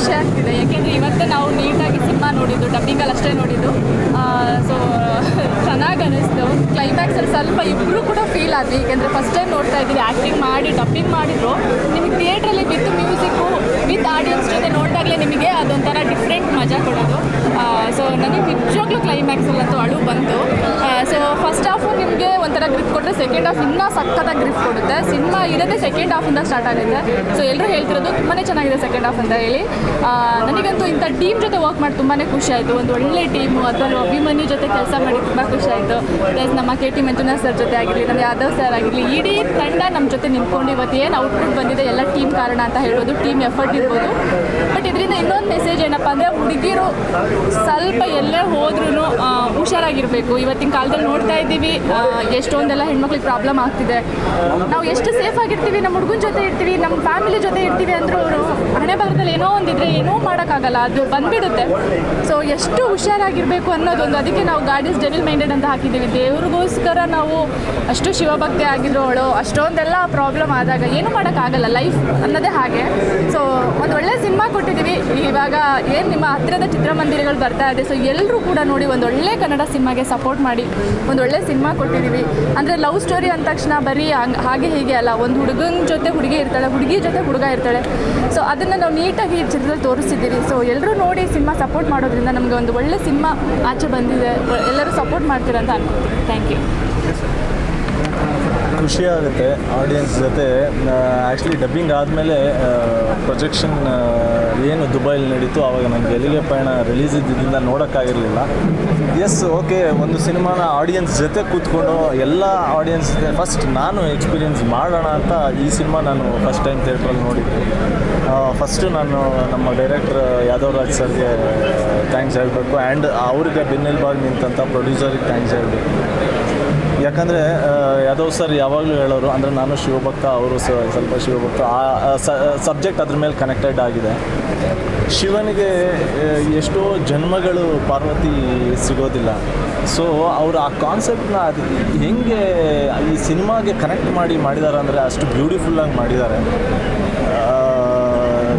ಖುಷಿ ಆಗ್ತಿದೆ. ಯಾಕೆಂದರೆ ಇವತ್ತು ನಾವು ನೀಟಾಗಿ ಸಿನಿಮಾ ನೋಡಿದ್ದು ಡಬ್ಬಿಂಗಲ್ಲಿ ಅಷ್ಟೇ ನೋಡಿದ್ದು. ಸೊ ಚೆನ್ನಾಗಿ ಅನ್ನಿಸ್ತು ಕ್ಲೈಮ್ಯಾಕ್ಸಲ್ಲಿ ಸ್ವಲ್ಪ ಇಬ್ಬರು ಕೂಡ ಫೀಲ್ ಆದ್ವಿ. ಯಾಕೆಂದ್ರೆ ಫಸ್ಟ್ ಟೈಮ್ ನೋಡ್ತಾ ಇದ್ದೀವಿ. ಆ್ಯಕ್ಟಿಂಗ್ ಮಾಡಿ ಡಬ್ಬಿಂಗ್ ಮಾಡಿದ್ರು. ನಿಮಗೆ ಥಿಯೇಟ್ರಲ್ಲಿ ವಿತ್ ಮ್ಯೂಸಿಕ್ಕು ವಿತ್ ಆಡಿಯನ್ಸ್ ಜೊತೆ ನೋಡಿದಾಗಲೇ ನಿಮಗೆ ಅದೊಂಥರ ಡಿಫ್ರೆಂಟ್ ಮಜಾ ಕೊಡೋದು. ಸೊ ನನಗೆ ನಿಜವಾಗ್ಲೂ ಕ್ಲೈಮ್ಯಾಕ್ಸಲ್ಲಂತೂ ಅಳು ಬಂತು. So first half second half ಇನ್ನೂ ಸಕ್ಕತ್ತಾಗಿ ಗ್ರಿಫ್ಟ್ ಕೊಡುತ್ತೆ. ಸಿನಿಮಾ ಇರೋದೇ ಸೆಕೆಂಡ್ ಹಾಫಿಂದ ಸ್ಟಾರ್ಟ್ ಆಗುತ್ತೆ. ಸೊ ಎಲ್ಲರೂ ಹೇಳ್ತಿರೋದು ತುಂಬಾ ಚೆನ್ನಾಗಿದೆ ಸೆಕೆಂಡ್ ಹಾಫ್ ಅಂತ ಹೇಳಿ. ನನಗಂತೂ ಇಂಥ ಟೀಮ್ ಜೊತೆ ವರ್ಕ್ ಮಾಡಿ ತುಂಬಾ ಖುಷಿ ಆಯಿತು. ಒಂದು ಒಳ್ಳೆ ಟೀಮು ಅಥವಾ ಅಭಿಮನ್ಯು ಜೊತೆ ಕೆಲಸ ಮಾಡಿ ತುಂಬ ಖುಷಿ ಆಯಿತು. ಪ್ಲಸ್ ನಮ್ಮ ಕೆ ಟಿ ಮಂಜುನಾಥ್ ಸರ್ ಜೊತೆ ಆಗಿರಲಿ, ನಮ್ಮ ಯಾದವ್ ಸರ್ ಆಗಿರಲಿ, ಇಡೀ ತಂಡ ನಮ್ಮ ಜೊತೆ ನಿಂತ್ಕೊಂಡು ಇವತ್ತು ಏನು ಔಟ್ಪುಟ್ ಬಂದಿದೆ, ಎಲ್ಲ ಟೀಮ್ ಕಾರಣ ಅಂತ ಹೇಳೋದು ಟೀಮ್ ಎಫರ್ಟ್ ಇರ್ಬೋದು. ಬಟ್ ಇದರಿಂದ ಇನ್ನೊಂದು ಮೆಸೇಜ್ ಏನಪ್ಪ ಅಂದರೆ, ಹುಡುಗಿರು ಸ್ವಲ್ಪ ಎಲ್ಲೇ ಹೋದ್ರೂ ಹುಷಾರಾಗಿರಬೇಕು. ಇವತ್ತಿನ ಕಾಲದಲ್ಲಿ ನೋಡ್ತಾ ಇದ್ದೀವಿ ಎಷ್ಟೊಂದೆಲ್ಲ ಹೆಣ್ಮಕ್ಳಿಗೆ ಪ್ರಾಬ್ಲಮ್ ಆಗ್ತಿದೆ. ನಾವು ಎಷ್ಟು ಸೇಫ್ ಆಗಿರ್ತೀವಿ ನಮ್ಮ ಹುಡುಗನ ಜೊತೆ ಇರ್ತೀವಿ ನಮ್ಮ ಫ್ಯಾಮಿಲಿ ಜೊತೆ ಇರ್ತೀವಿ ಅಂದರೂ ಅವರು ಹಣೆ ಏನೋ ಒಂದಿದ್ರೆ ಏನೂ ಮಾಡೋಕ್ಕಾಗಲ್ಲ, ಅದು ಬಂದ್ಬಿಡುತ್ತೆ. ಸೊ ಎಷ್ಟು ಹುಷಾರಾಗಿರಬೇಕು ಅನ್ನೋದೊಂದು, ಅದಕ್ಕೆ ನಾವು ಗಾಡಿಸ್ ಡೆವಿಲ್ ಮೈಂಡೆಡ್ ಅಂತ ಹಾಕಿದ್ದೀವಿ. ದೇವ್ರಿಗೋಸ್ಕರ ನಾವು ಅಷ್ಟು ಶಿವಭಕ್ತಿ ಆಗಿರೋಳು ಅಷ್ಟೊಂದೆಲ್ಲ ಪ್ರಾಬ್ಲಮ್ ಆದಾಗ ಏನು ಮಾಡೋಕ್ಕಾಗಲ್ಲ ಲೈಫ್ ಅನ್ನೋದೇ ಹಾಗೆ. ಸೊ ಒಂದು ಒಳ್ಳೆ ಸಿನಿಮಾ ಕೊಟ್ಟಿದ್ದೀವಿ ಇವಾಗ ಏನು ನಿಮ್ಮ ಹತ್ತಿರದ ಚಿತ್ರಮಂದಿರಗಳು ಬರ್ತಾ ಇದೆ. ಸೊ ಎಲ್ಲರೂ ಕೂಡ ನೋಡಿ ಒಂದು ಒಳ್ಳೆ ಕನ್ನಡ ಸಿನಿಮಾಗೆ ಸಪೋರ್ಟ್ ಮಾಡಿ ಒಂದು ಒಳ್ಳೆ ಸಿನಿಮಾ ಕೊಟ್ಟಿದ್ದೀವಿ ಅಂದರೆ ಲವ್ ಸ್ಟೋರಿ ಅಂದ ತಕ್ಷಣ ಬರೀ ಹಂಗ್, ಹಾಗೆ ಅಲ್ಲ, ಒಂದು ಹುಡುಗನ ಜೊತೆ ಹುಡುಗಿ ಇರ್ತಾಳೆ, ಹುಡುಗಿ ಜೊತೆ ಹುಡುಗ ಇರ್ತಾಳೆ. ಸೊ ಅದನ್ನು ನಾವು ನೀಟಾಗಿ ಈ ಚಿತ್ರದಲ್ಲಿ ತೋರಿಸಿದ್ದೀವಿ. ಸೊ ಎಲ್ಲರೂ ನೋಡಿ ಸಿನಿಮಾ ಸಪೋರ್ಟ್ ಮಾಡೋದ್ರಿಂದ ನಮಗೆ ಒಂದು ಒಳ್ಳೆ ಸಿನಿಮಾ ಆಚೆ ಬಂದಿದೆ. ಎಲ್ಲರೂ ಸಪೋರ್ಟ್ ಮಾಡ್ತೀರಂತ ಅಂತ ಅನ್ಕೊತೀನಿ ಥ್ಯಾಂಕ್ ಯು ಖುಷಿ ಆಗುತ್ತೆ ಆಡಿಯನ್ಸ್ ಜೊತೆ ಆ್ಯಕ್ಚುಲಿ ಡಬ್ಬಿಂಗ್ ಆದಮೇಲೆ ಪ್ರೊಜೆಕ್ಷನ್ ಏನು ದುಬೈಲಿ ನಡೀತು ಆವಾಗ ನನಗೆ ಎಲ್ಲಿಗೆ ಪಯಣ ರಿಲೀಸ್ ಇದ್ದಿದ್ದರಿಂದ ನೋಡೋಕ್ಕಾಗಿರಲಿಲ್ಲ. ಎಸ್ ಓಕೆ ಒಂದು ಸಿನಿಮಾನ ಆಡಿಯನ್ಸ್ ಜೊತೆ ಕೂತ್ಕೊಂಡು ಎಲ್ಲ ಆಡಿಯನ್ಸ್ ಫಸ್ಟ್ ನಾನು ಎಕ್ಸ್ಪೀರಿಯನ್ಸ್ ಮಾಡೋಣ ಅಂತ ಈ ಸಿನಿಮಾ ನಾನು ಫಸ್ಟ್ ಟೈಮ್ ಥಿಯೇಟ್ರಲ್ಲಿ ನೋಡಿದ್ದೆ. ಫಸ್ಟು ನಾನು ನಮ್ಮ ಡೈರೆಕ್ಟರ್ ಯಾದವ್ ರಾಜ್ ಸರ್ಗೆ ಥ್ಯಾಂಕ್ಸ್ ಹೇಳಬೇಕು. ಆ್ಯಂಡ್ ಅವ್ರಿಗೆ ಬೆನ್ನೆಲುಬಾಗಿ ನಿಂತಂಥ ಪ್ರೊಡ್ಯೂಸರಿಗೆ ಥ್ಯಾಂಕ್ಸ್ ಹೇಳಬೇಕು. ಯಾಕಂದರೆ ಯಾದವ್ ಸರ್ ಯಾವಾಗಲೂ ಹೇಳೋರು, ಅಂದರೆ ನಾನು ಶಿವಭಕ್ತ, ಅವರು ಸ್ವಲ್ಪ ಶಿವಭಕ್ತ ಆ ಸಬ್ಜೆಕ್ಟ್ ಅದ್ರ ಮೇಲೆ ಕನೆಕ್ಟೆಡ್ ಆಗಿದೆ. ಶಿವನಿಗೆ ಎಷ್ಟೋ ಜನ್ಮಗಳು ಪಾರ್ವತಿ ಸಿಗೋದಿಲ್ಲ. ಸೊ ಅವರು ಆ ಕಾನ್ಸೆಪ್ಟನ್ನ ಅದು ಹೆಂಗೆ ಈ ಸಿನಿಮಾಗೆ ಕನೆಕ್ಟ್ ಮಾಡಿ ಮಾಡಿದ್ದಾರೆ ಅಂದರೆ ಅಷ್ಟು ಬ್ಯೂಟಿಫುಲ್ಲಾಗಿ ಮಾಡಿದ್ದಾರೆ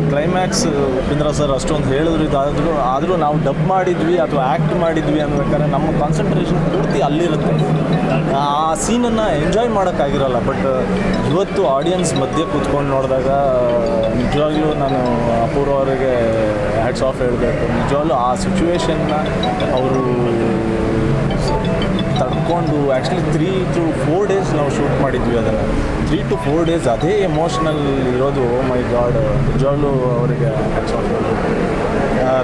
ಕ್ಲೈಮ್ಯಾಕ್ಸ್ ಉಪೇಂದ್ರ ಸರ್ ಅಷ್ಟೊಂದು ಹೇಳಿದ್ರು ಇದಾದರೂ ಆದರೂ ನಾವು ಡಬ್ ಮಾಡಿದ್ವಿ ಅಥವಾ ಆ್ಯಕ್ಟ್ ಮಾಡಿದ್ವಿ ಅನ್ಬೇಕಾದ್ರೆ ನಮ್ಮ ಕಾನ್ಸಂಟ್ರೇಷನ್ ಪೂರ್ತಿ ಅಲ್ಲಿರುತ್ತೆ. ಆ ಸೀನನ್ನು ಎಂಜಾಯ್ ಮಾಡೋಕ್ಕಾಗಿರಲ್ಲ ಬಟ್ ಇವತ್ತು ಆಡಿಯನ್ಸ್ ಮಧ್ಯೆ ಕೂತ್ಕೊಂಡು ನೋಡಿದಾಗ, ನಿಜವಾಗ್ಲೂ ನಾನು ಅಪೂರ್ವ ಅವರಿಗೆ ಹ್ಯಾಟ್ಸ್ ಆಫ್ ಹೇಳಬೇಕು ನಿಜವಾಗ್ಲೂ ಆ ಸಿಚುವೇಶನ್ನ ಅವರು ತಡ್ಕೊಂಡು actually three to four days ನಾವು ಶೂಟ್ ಮಾಡಿದ್ವಿ ಅದನ್ನು. ತ್ರೀ ಟು ಫೋರ್ ಡೇಸ್ ಅದೇ ಎಮೋಷ್ನಲ್ ಇರೋದು. ಮೈ ಗಾಡ್ ನಿಜವಾಗ್ಲೂ ಅವರಿಗೆ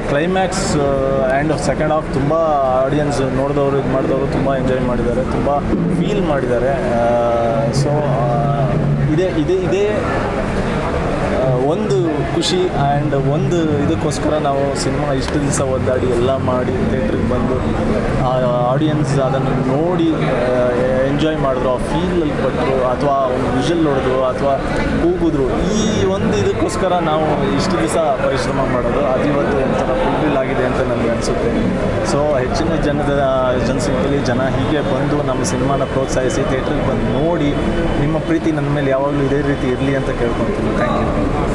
ಕ್ಲೈಮ್ಯಾಕ್ಸ್ ಆ್ಯಂಡ್ ಸೆಕೆಂಡ್ ಹಾಫ್ ತುಂಬ ಆಡಿಯನ್ಸ್ ನೋಡಿದವರು, ಇದು ಮಾಡಿದವರು ತುಂಬ ಎಂಜಾಯ್ ಮಾಡಿದ್ದಾರೆ. ತುಂಬ ಫೀಲ್ ಮಾಡಿದ್ದಾರೆ. ಸೊ ಇದೇ ಇದೇ ಇದೇ ಒಂದು ಖುಷಿ ಆ್ಯಂಡ್ ಒಂದು ಇದಕ್ಕೋಸ್ಕರ ನಾವು ಸಿನಿಮಾ ಇಷ್ಟು ದಿವಸ ಒದ್ದಾಡಿ ಎಲ್ಲ ಮಾಡಿ ಥಿಯೇಟ್ರಿಗೆ ಬಂದು, ಆ ಆಡಿಯನ್ಸ್ ಅದನ್ನು ನೋಡಿ ಎಂಜಾಯ್ ಮಾಡಿದ್ರು, ಆ ಫೀಲಲ್ಲಿ ಪಟ್ಟರು ಅಥವಾ ಒಂದು ವಿಷಲ್ ನೋಡಿದ್ರು, ಅಥವಾ ಕೂಗಿದ್ರು, ಈ ಒಂದು ಇದಕ್ಕೋಸ್ಕರ ನಾವು ಇಷ್ಟು ದಿವಸ ಪರಿಶ್ರಮ ಮಾಡೋದು, ಅದು ಇವತ್ತು ಒಂಥರ ಫುಲ್ಫಿಲ್ ಆಗಿದೆ ಅಂತ ನನಗೆ ಅನಿಸುತ್ತೆ. ಸೊ ಹೆಚ್ಚಿನ ಜನದ, ಜನಸಂಖ್ಯೆಯಲ್ಲಿ ಜನ ಹೀಗೆ ಬಂದು ನಮ್ಮ ಸಿನಿಮಾನ ಪ್ರೋತ್ಸಾಹಿಸಿ ಥಿಯೇಟ್ರಿಗೆ ಬಂದು ನೋಡಿ, ನಿಮ್ಮ ಪ್ರೀತಿ ನನ್ನ ಮೇಲೆ ಯಾವಾಗಲೂ ಇದೇ ರೀತಿ ಇರಲಿ ಅಂತ ಕೇಳ್ಕೊತೀನಿ. Thank you